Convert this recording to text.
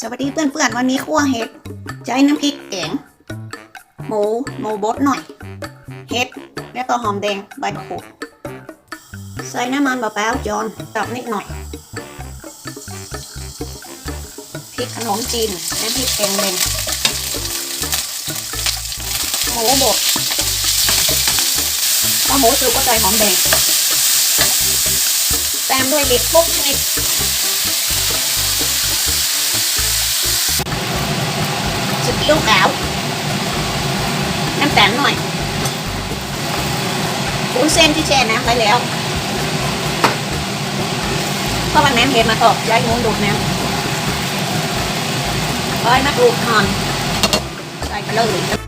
สวัสดีเพื่อนๆวันนี้คั่วเห็ดใช้น้ำพริกแกงหมูหมูบดหน่อย เห็ดแล้วก็หอมแดงใบมะกรูดใส่น้ำมันมะพร้าวจอนตับนิดหน่อยพริกขนมจีนน้ำพริกแกงแดงหมูบดพอหมูสุกก็ใส่หอมแดงตามด้วยเห็ดทุกชนิด สกียวขาวน้ำตาลหน่อยวุ้นเส้นที่แช่น้ำไว้แล้วเพราะวันน้ำเห็ดมาตอกย้ายงูดูดน้ำร้อยมะกรูดหอนใส่ไปเลย